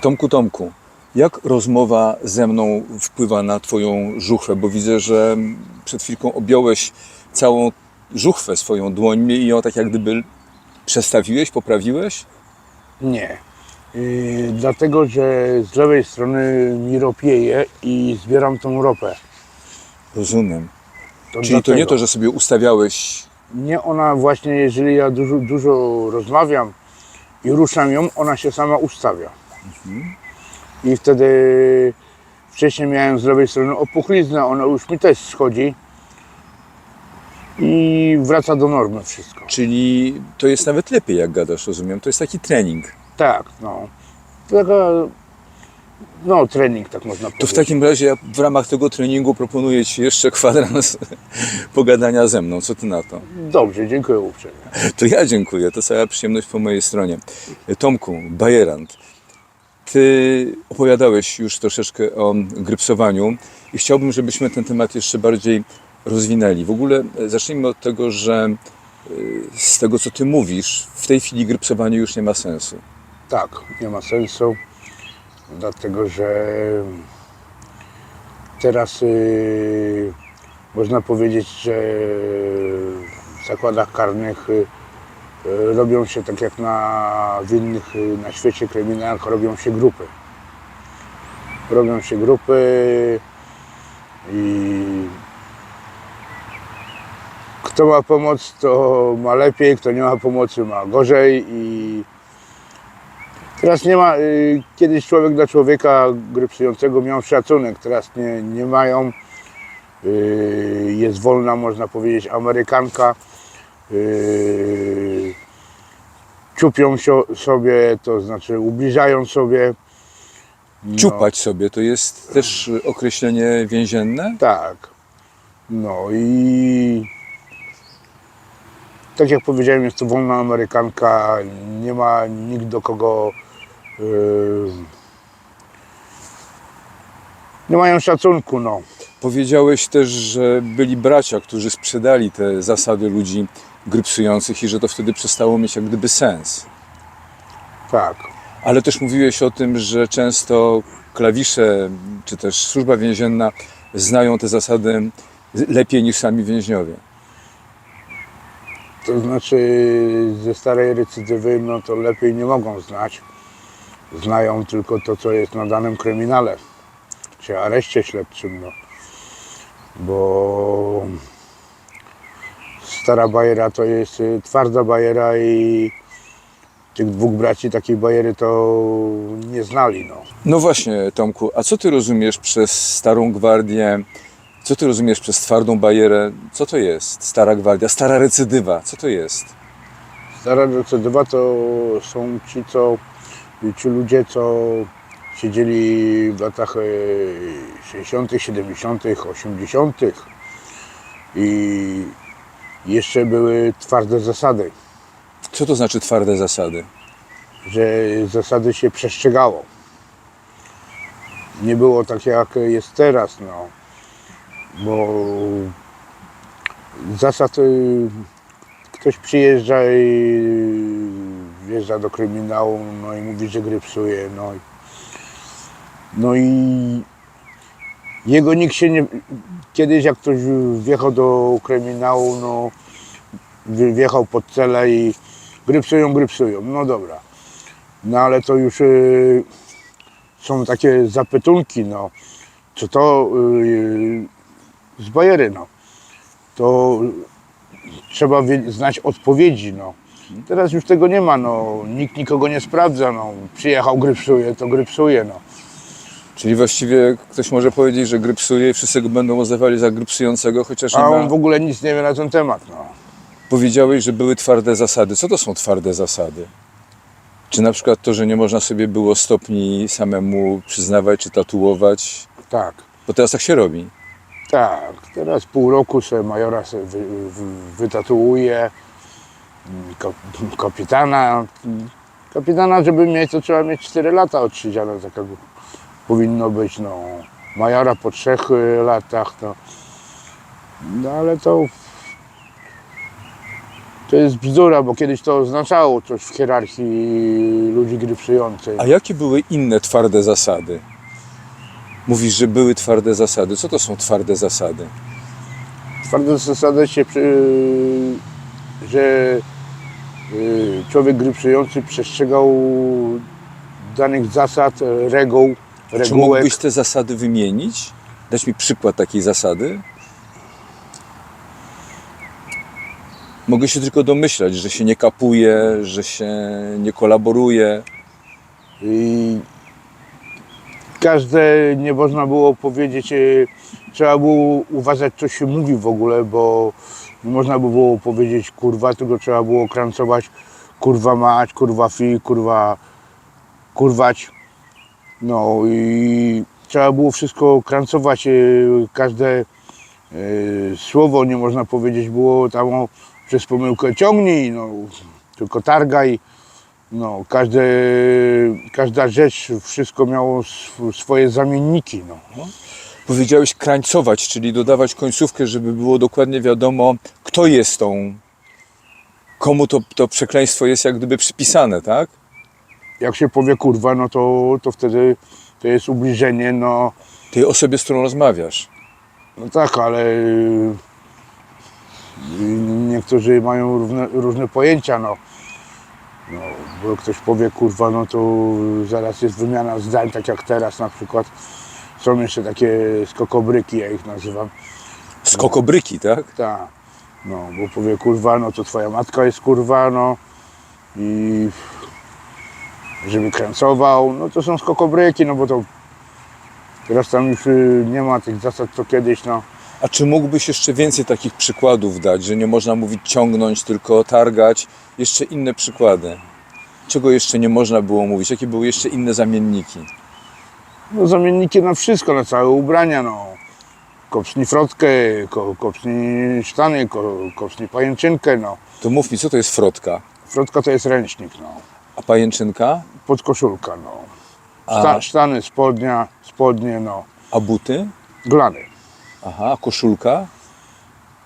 Tomku, Tomku, jak rozmowa ze mną wpływa na Twoją żuchwę? Bo widzę, że przed chwilką objąłeś całą żuchwę swoją dłońmi i ją tak jak gdyby przestawiłeś, poprawiłeś? Nie. Yy, dlatego, że z lewej strony mi ropieje i zbieram tą ropę. Rozumiem. To Czyli to dlatego. nie to, że sobie ustawiałeś Nie, ona właśnie, jeżeli ja dużo, dużo rozmawiam i ruszam ją, ona się sama ustawia. I wtedy wcześniej miałem z lewej strony opuchliznę, ona już mi też schodzi i wraca do normy wszystko. Czyli to jest nawet lepiej, jak gadasz, rozumiem. To jest taki trening. Tak, no. Taka, no trening, tak można To powiedzieć. w takim razie ja w ramach tego treningu proponuję Ci jeszcze kwadrans pogadania ze mną. Co Ty na to? Dobrze, dziękuję uprzejmie. To ja dziękuję, to cała przyjemność po mojej stronie. Tomku, Bajerant, Ty opowiadałeś już troszeczkę o grypsowaniu i chciałbym, żebyśmy ten temat jeszcze bardziej rozwinęli. W ogóle e, zacznijmy od tego, że e, z tego, co Ty mówisz, w tej chwili grypsowanie już nie ma sensu. Tak, nie ma sensu, dlatego że teraz y, można powiedzieć, że w zakładach karnych y, y, robią się tak jak na w innych y, na świecie kryminalnych robią się grupy. Robią się grupy i kto ma pomoc, to ma lepiej, kto nie ma pomocy, ma gorzej i Teraz nie ma, y, kiedyś człowiek dla człowieka grypsującego miał szacunek, teraz nie, nie mają. Jest wolna, można powiedzieć, Amerykanka. Y, Czupią sio- sobie, to znaczy ubliżają sobie. No, Ciupać sobie to jest też określenie więzienne? Tak. No i tak jak powiedziałem, jest to wolna Amerykanka, nie ma nikt do kogo. Yy, nie mają szacunku, no. Powiedziałeś też, że byli bracia, którzy sprzedali te zasady ludzi grypsujących i że to wtedy przestało mieć jak gdyby sens. Tak. Ale też mówiłeś o tym, że często klawisze czy też służba więzienna znają te zasady lepiej niż sami więźniowie. To znaczy ze starej recydywy, no to lepiej nie mogą znać. Znają tylko to, co jest na danym kryminale, czy areszcie śledczym, no. Bo stara bajera to jest y, twarda bajera i tych dwóch braci takiej bajery to nie znali, no. No właśnie, Tomku, a co ty rozumiesz przez starą gwardię? Co ty rozumiesz przez twardą bajerę? Co to jest stara gwardia, stara recydywa? Co to jest? Stara recydywa to są ci, co, ci ludzie, co siedzieli w latach e, 60., 70., 80. i jeszcze były twarde zasady, Co to znaczy twarde zasady? że zasady się przestrzegało. Nie było tak jak jest teraz, no, bo zasad y, ktoś przyjeżdża i wjeżdża do kryminału, no i mówi, że gry psuje, no i, no i jego nikt się nie... Kiedyś jak ktoś wjechał do kryminału, no wjechał pod cele i gry psują, gry psują, no dobra. No ale to już y, są takie zapytunki, no, co to y, z bajery, no. To trzeba znać odpowiedzi, no. Teraz już tego nie ma, no. Nikt nikogo nie sprawdza, no. Przyjechał, grypsuje, to grypsuje, no. Czyli właściwie ktoś może powiedzieć, że grypsuje i wszyscy go będą uznawali za grypsującego, chociaż nie A ma... on w ogóle nic nie wie na ten temat, no. Powiedziałeś, że były twarde zasady. Co to są twarde zasady? Czy na przykład to, że nie można sobie było stopni samemu przyznawać czy tatuować? Tak, Bo teraz tak się robi. tak. Teraz pół roku sobie majora sobie wy, wy, wytatuuje. mm, Ko, kapitana. Kapitana, żeby mieć, to trzeba mieć 4 lata odsiedziane, tak jak powinno być, no. Majora po 3 latach, no. No ale to To jest bzdura, bo kiedyś to oznaczało coś w hierarchii ludzi grypsujących. A jakie były inne twarde zasady? Mówisz, że były twarde zasady. Co to są twarde zasady? Twarde zasady się, że y, człowiek grypsujący przestrzegał danych zasad, reguł, Czy regułek. mógłbyś te zasady wymienić? Dać mi przykład takiej zasady? Mogę się tylko domyślać, że się nie kapuje, że się nie kolaboruje. I każde nie można było powiedzieć, e, trzeba było uważać, co się mówi w ogóle, bo nie można by było powiedzieć kurwa, tylko trzeba było krancować kurwa mać, kurwa fi, kurwa kurwać. No i trzeba było wszystko krancować, e, każde e, słowo nie można powiedzieć było tam przez pomyłkę ciągnij, no, tylko targaj. No, każde, każda rzecz, wszystko miało sw- swoje zamienniki. No. Powiedziałeś krańcować, czyli dodawać końcówkę, żeby było dokładnie wiadomo, kto jest tą, komu to, to przekleństwo jest jak gdyby przypisane, tak? Jak się powie kurwa, no to, to wtedy to jest ubliżenie, no, Tej osobie, z którą rozmawiasz. no tak, ale y, niektórzy mają różne, różne pojęcia, no. no. Bo ktoś powie kurwa, no to zaraz jest wymiana zdań, tak jak teraz na przykład. Są jeszcze takie skokobryki, ja ich nazywam. Skokobryki, tak? Tak. No, bo powie kurwa, no to twoja matka jest kurwa, no i żeby kręcował, no to są skokobryki, no bo to teraz tam już y, nie ma tych zasad co kiedyś, no. A czy mógłbyś jeszcze więcej takich przykładów dać, że nie można mówić ciągnąć, tylko targać? Jeszcze inne przykłady. Czego jeszcze nie można było mówić? Jakie były jeszcze inne zamienniki? No zamienniki na wszystko, na całe ubrania, no. Kopsni frotkę, ko, kopsni sztany, ko, kopsni pajęczynkę, no. To mów mi, co to jest frotka? Frotka to jest ręcznik, no. A pajęczynka? Podkoszulka, no. A, Szta, sztany, spodnia, spodnie, no. a buty? Glany, Aha, a koszulka?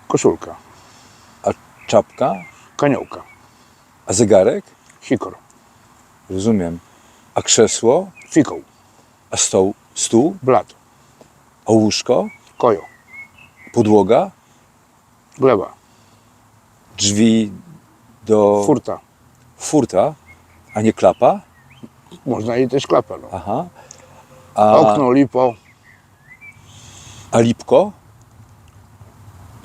koszulka, A czapka? kaniołka, A zegarek? sikor, Rozumiem. A krzesło? fikoł, A stoł? Stół? blat, A łóżko? kojo, Podłoga? gleba, Drzwi do furta. furta? A nie klapa? Można i też klapę, no. Aha. A, Okno, lipo, a lipko?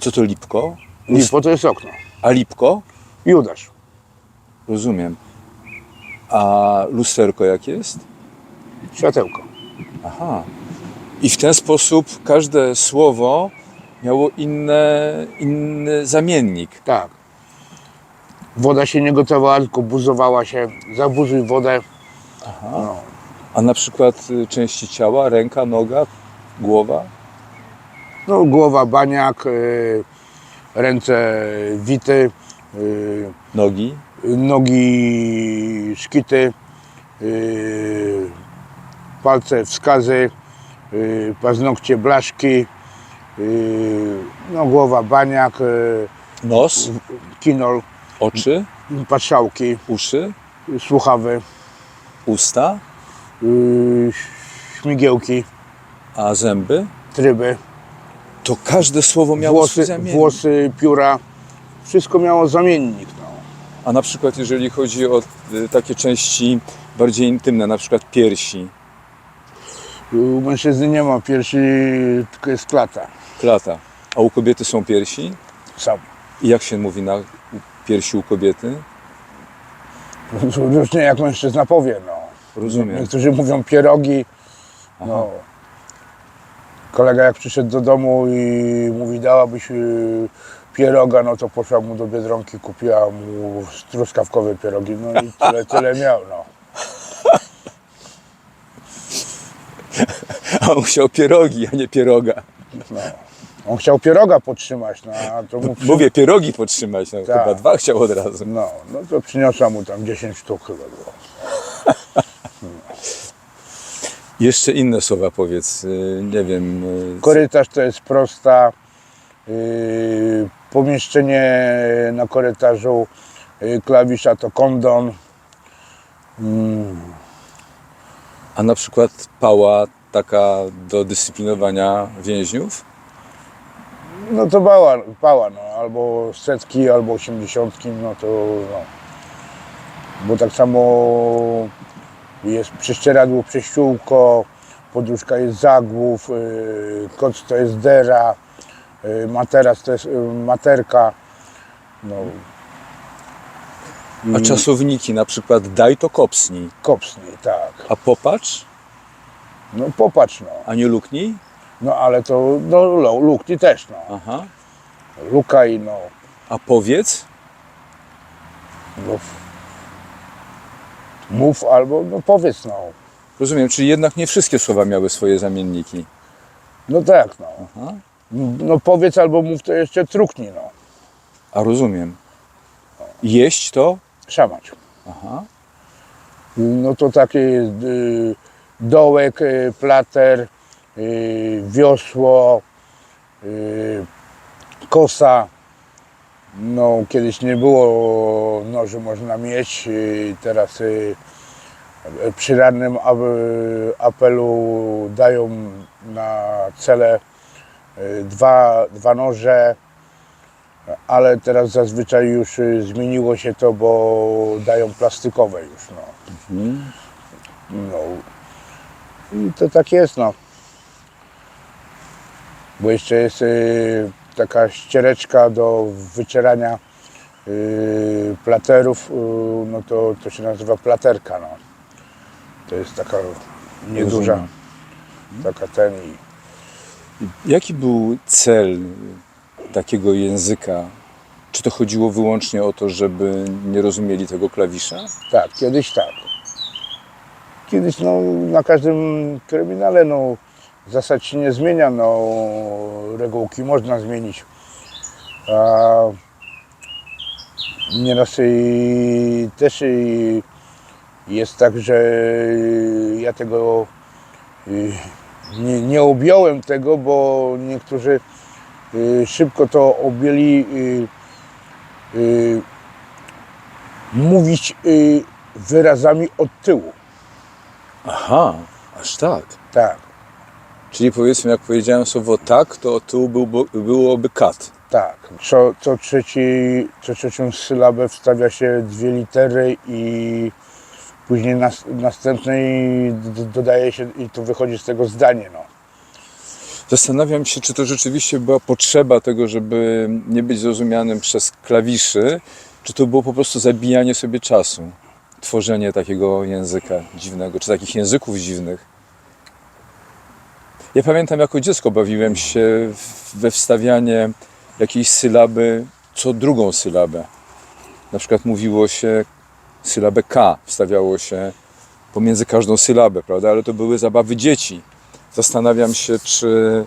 Co to lipko? lipo to jest okno. A lipko? Judasz, Rozumiem. A lusterko jak jest? światełko. Aha. I w ten sposób każde słowo miało inne, inny zamiennik. Tak. Woda się nie gotowała, tylko buzowała się. Zabuzuj wodę. No. A na przykład y, części ciała, ręka, noga, głowa? no głowa, baniak, y, ręce wity, y, Nogi? nogi szkity, y, palce wskazy, y, paznokcie blaszki, y, no głowa, baniak, y, Nos? kinol, Oczy? patrzałki, Uszy? słuchawy, Usta? y, śmigiełki, A zęby? tryby, To każde słowo miało swój włosy, zamiennik. włosy, pióra. Wszystko miało zamiennik. No. A na przykład jeżeli chodzi o y, takie części bardziej intymne, na przykład piersi, U mężczyzny nie ma piersi, tylko jest klata. klata, a u kobiety są piersi? Sam. I jak się mówi na u- piersi u kobiety? Różnie jak mężczyzna powie. No. Rozumiem. Niektórzy mówią pierogi. No. Kolega jak przyszedł do domu i mówi dałabyś y, pieroga, no to poszła mu do Biedronki, kupiła mu truskawkowe pierogi. No i tyle, tyle miał. No. A on chciał pierogi, a nie pieroga. No. On chciał pieroga podtrzymać, no, a to mu przy... Mówię, pierogi podtrzymać, no, Tak. chyba dwa chciał od razu. No, no to przyniosła mu tam 10 sztuk chyba było. Jeszcze inne słowa powiedz, y, nie wiem, y, Korytarz to jest prosta, yy, pomieszczenie na korytarzu y, klawisza to kondon. Mm, A na przykład pała taka do dyscyplinowania więźniów? No to pała, pała no, albo setki, albo osiemdziesiątki, no to no. Bo tak samo jest prześcieradło, prześciółko, poduszka jest zagłów, yy, koc to jest dera, yy, materac to jest yy, materka. No, A czasowniki na przykład daj to kopsnij, kopsni, tak. a popatrz, No popatrz no. a nie luknij? No ale to no, lu- lukni też no. Aha. Lukaj no. A powiedz? no. Mów albo no powiedz no. Rozumiem, czyli jednak nie wszystkie słowa miały swoje zamienniki. No tak no. Aha. No powiedz albo mów to jeszcze truknij no. A rozumiem. Jeść to? Szamać. Aha. No to jest y, dołek, y, plater, y, wiosło, y, kosa. No kiedyś nie było noży można mieć, teraz y, przy rannym ap- apelu dają na cele y, dwa, dwa noże, ale teraz zazwyczaj już y, zmieniło się to, bo dają plastikowe już. No. No. I to tak jest, no. Bo jeszcze jest taka ściereczka do wycierania y, platerów, y, no to, to się nazywa platerka, no. To jest taka nieduża, Rozumiem. taka ten i Jaki był cel takiego języka? Czy to chodziło wyłącznie o to, żeby nie rozumieli tego klawisza? tak, kiedyś tak. Kiedyś no, na każdym kryminale no, zasad się nie zmienia, no, regułki można zmienić. A nieraz i, też i jest tak, że ja tego y, nie, nie objąłem tego, bo niektórzy y, szybko to objęli y, mówić wyrazami od tyłu. Aha, aż tak. Tak, Czyli powiedzmy, jak powiedziałem słowo tak, to od tyłu był, byłoby kat. tak. Co, co, trzeci, co trzecią sylabę wstawia się dwie litery i później nas, następnej dodaje się i to wychodzi z tego zdanie. No. Zastanawiam się, czy to rzeczywiście była potrzeba tego, żeby nie być zrozumianym przez klawiszy, czy to było po prostu zabijanie sobie czasu, tworzenie takiego języka dziwnego, czy takich języków dziwnych. Ja pamiętam, jako dziecko bawiłem się we wstawianie jakiejś sylaby co drugą sylabę. Na przykład mówiło się sylabę K, wstawiało się pomiędzy każdą sylabę, prawda? Ale to były zabawy dzieci. Zastanawiam się, czy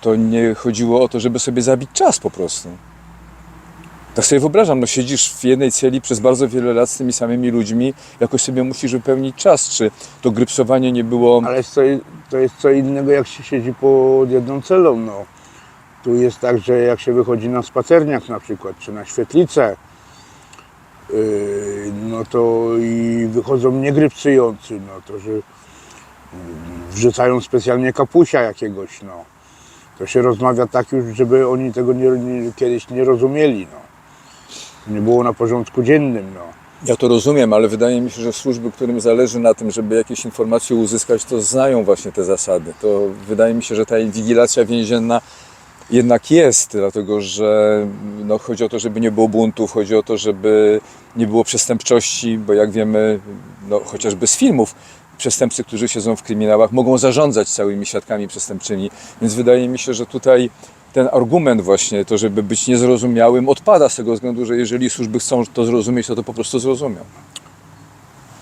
to nie chodziło o to, żeby sobie zabić czas po prostu. Tak sobie wyobrażam, no siedzisz w jednej celi przez bardzo wiele lat z tymi samymi ludźmi, jakoś sobie musisz wypełnić czas. Czy to grypsowanie nie było... Ale to jest co innego, jak się siedzi pod jedną celą. No. Tu jest tak, że jak się wychodzi na spacerniak na przykład, czy na świetlicę, yy, no to i wychodzą niegrypsujący, no to że yy, wrzucają specjalnie kapusia jakiegoś, no. To się rozmawia tak już, żeby oni tego nie, nie, kiedyś nie rozumieli, no. Nie było na porządku dziennym, no. Ja to rozumiem, ale wydaje mi się, że służby, którym zależy na tym, żeby jakieś informacje uzyskać, to znają właśnie te zasady. To wydaje mi się, że ta inwigilacja więzienna jednak jest, dlatego że no, chodzi o to, żeby nie było buntów, chodzi o to, żeby nie było przestępczości, bo jak wiemy, no, chociażby z filmów, przestępcy, którzy siedzą w kryminałach, mogą zarządzać całymi siatkami przestępczymi. Więc wydaje mi się, że tutaj ten argument właśnie, to żeby być niezrozumiałym, odpada z tego względu, że jeżeli służby chcą to zrozumieć, to to po prostu zrozumią.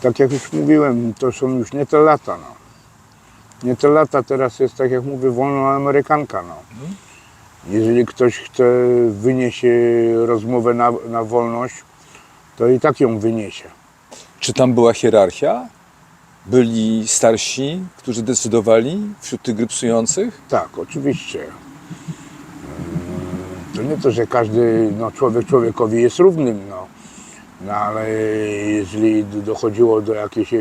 tak jak już mówiłem, to są już nie te lata. No. Nie te lata, teraz jest tak jak mówię, wolna amerykanka. No. Jeżeli ktoś chce wynieść e, rozmowę na, na wolność, to i tak ją wyniesie. Czy tam była hierarchia? Byli starsi, którzy decydowali wśród tych grypsujących? Tak, oczywiście. To nie to, że każdy no, człowiek człowiekowi jest równym, no. no ale jeżeli dochodziło do jakiejś e,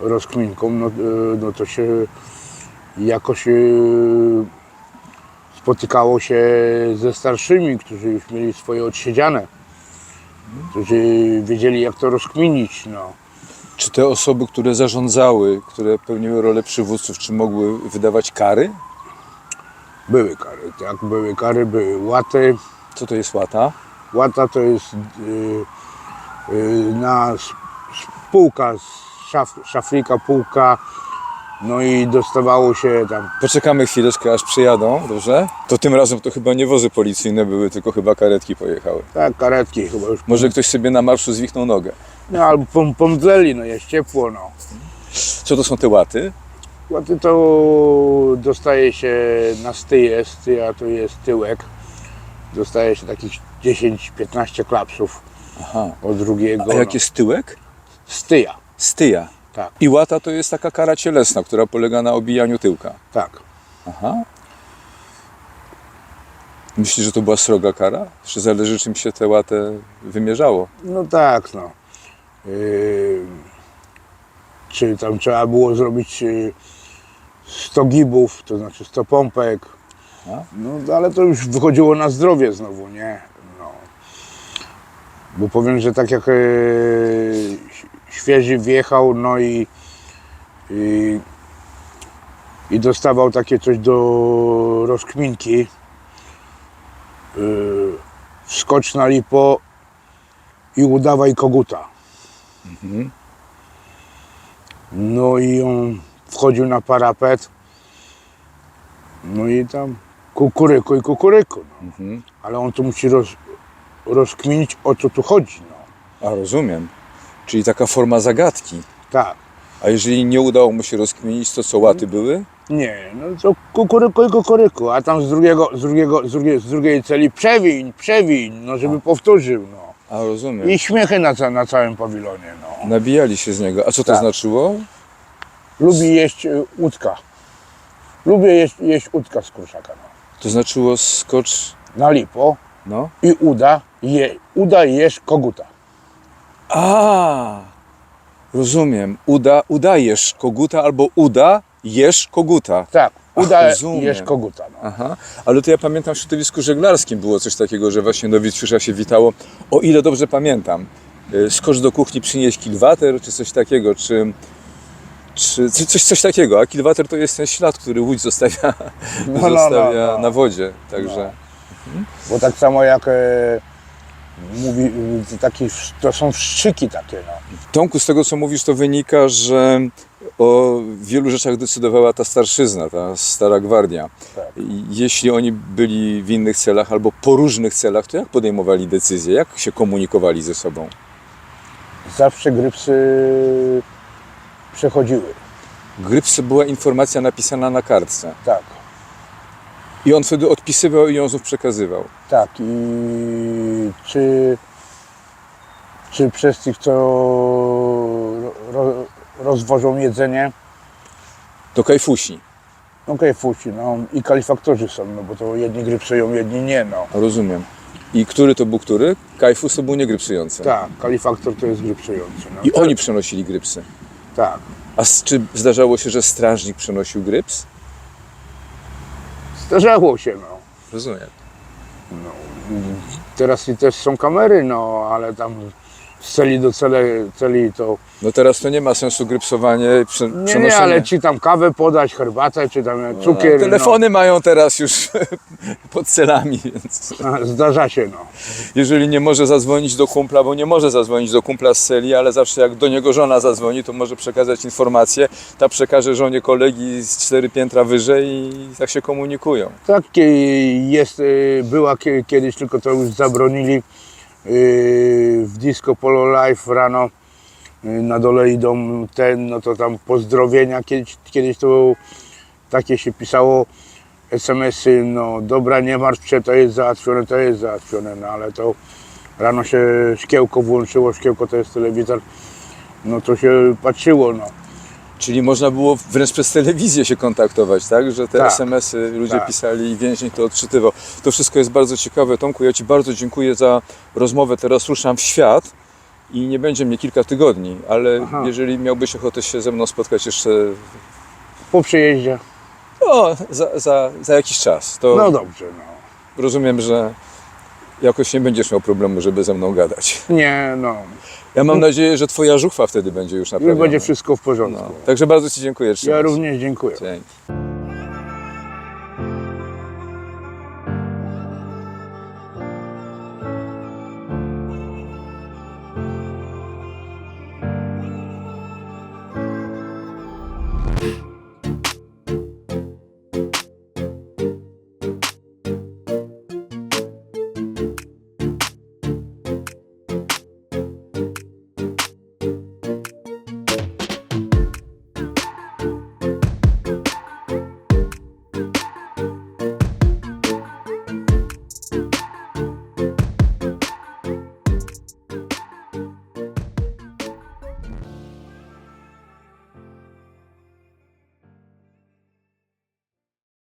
rozkminką, no, e, no to się jakoś e, spotykało się ze starszymi, którzy już mieli swoje odsiedziane, którzy wiedzieli jak to rozkminić, no. Czy te osoby, które zarządzały, które pełniły rolę przywódców, czy mogły wydawać kary? Były kary, tak, były kary, były łaty. Co to jest łata? Łata to jest y, y, na spółka, szaf, szaflika, półka, no i dostawało się tam, Poczekamy chwileczkę, aż przyjadą, dobrze? To tym razem to chyba nie wozy policyjne były, tylko chyba karetki pojechały. tak, karetki chyba już, Może ktoś sobie na marszu zwichnął nogę. no albo pom, pomdleli, no jest ciepło, no. Co to są te łaty? Łaty to dostaje się na styję, styja to jest tyłek, dostaje się takich 10-15 klapsów Aha. od drugiego, A jak no. jest tyłek? styja, Styja. tak, I łata to jest taka kara cielesna, która polega na obijaniu tyłka. tak. Aha. Myślisz, że to była sroga kara? Czy zależy, czym się tę łatę wymierzało? No tak, no. Yy, czy tam trzeba było zrobić yy, 100 gibów, to znaczy 100 pompek. A? No ale to już wychodziło na zdrowie znowu, nie? No. Bo powiem, że tak jak yy, świeży wjechał, no i, i, i dostawał takie coś do rozkminki, yy, wskocz na lipo i udawaj koguta. No i on wchodził na parapet. No i tam kukuryku i kukuryku. No. Mhm. Ale on tu musi roz, rozkminić o co tu chodzi. No. A rozumiem. Czyli taka forma zagadki. Tak. A jeżeli nie udało mu się rozkminić, to co łaty były? Nie, no to kukuryku i kukuryku, a tam z drugiego, z drugiego, z drugiej, z drugiej celi przewiń, przewiń, no żeby powtórzył, no. A rozumiem. I śmiechy na, ca, na całym pawilonie, no. Nabijali się z niego. A co to Tak. znaczyło? Lubi jeść y, łódka. Lubię jeść, jeść łódka z kurczaka, no. To znaczyło skocz. Na lipo No. i uda, je, uda jesz koguta. A! Rozumiem. Uda, udajesz koguta albo uda, jesz koguta. Tak, Ach, uda rozumiem. jesz koguta, no. Aha, ale to ja pamiętam w środowisku żeglarskim było coś takiego, że właśnie do Witwiusza się witało, o ile dobrze pamiętam. y, Skocz do kuchni, przynieść kilwater, czy coś takiego, czy, czy co- coś, coś takiego. A kilwater to jest ten ślad, który łódź zostawia, No, no, no, zostawia no. na wodzie. Także Bo tak samo jak e, mówi, e, taki, to są wszczyki takie, no. Tomku, z tego co mówisz, to wynika, że o wielu rzeczach decydowała ta starszyzna, ta stara gwardia. Tak. Jeśli oni byli w innych celach albo po różnych celach, to jak podejmowali decyzje? Jak się komunikowali ze sobą? Zawsze grypsy przechodziły, Grypsy była informacja napisana na kartce. tak. I on wtedy odpisywał i ją znów przekazywał. Tak, i czy, czy przez tych, co ro, rozwożą jedzenie, To kajfusi. no kajfusi, no i kalifaktorzy są, no bo to jedni grypsują, jedni nie, no. Rozumiem. I który to był który? Kajfus to był niegrypsujący. Tak, kalifaktor to jest grypsujący, no. I oni przenosili grypsy. Tak, A s- czy zdarzało się, że strażnik przenosił gryps? zdarzało się, no. Rozumiem. Teraz i też są kamery, no, ale tam z celi do celi, celi to... No teraz to nie ma sensu grypsowanie, prze, Nie, nie, ale ci tam kawę podać, herbatę, czy tam cukier, Telefony mają teraz już pod celami, więc no, zdarza się, no. jeżeli nie może zadzwonić do kumpla, bo nie może zadzwonić do kumpla z celi, ale zawsze jak do niego żona zadzwoni, to może przekazać informację, ta przekaże żonie kolegi z cztery piętra wyżej i tak się komunikują. Tak e, jest, e, była kie- kiedyś, tylko to już zabronili e, w Disco Polo Live rano e, na dole idą ten, no to tam pozdrowienia, kiedyś, kiedyś to takie się pisało SMS-y, no dobra, nie martw się, to jest załatwione, to jest załatwione, no ale to rano się szkiełko włączyło, szkiełko to jest telewizor, no to się patrzyło, no. Czyli można było wręcz przez telewizję się kontaktować, tak? Że te Tak. SMS-y ludzie Tak. pisali i więźnik to odczytywał. To wszystko jest bardzo ciekawe. Tomku, ja Ci bardzo dziękuję za rozmowę. Teraz ruszam w świat i nie będzie mnie kilka tygodni, ale Aha. jeżeli miałbyś ochotę się ze mną spotkać jeszcze Po przyjeździe. no, za, za, za jakiś czas, to No dobrze, no. rozumiem, że jakoś nie będziesz miał problemu, żeby ze mną gadać. Nie, no. Ja mam nadzieję, że Twoja żuchwa wtedy będzie już Już naprawiona. będzie wszystko w porządku. no. Także bardzo Ci dziękuję. Ja Trzymaj się. również dziękuję. Dzięki.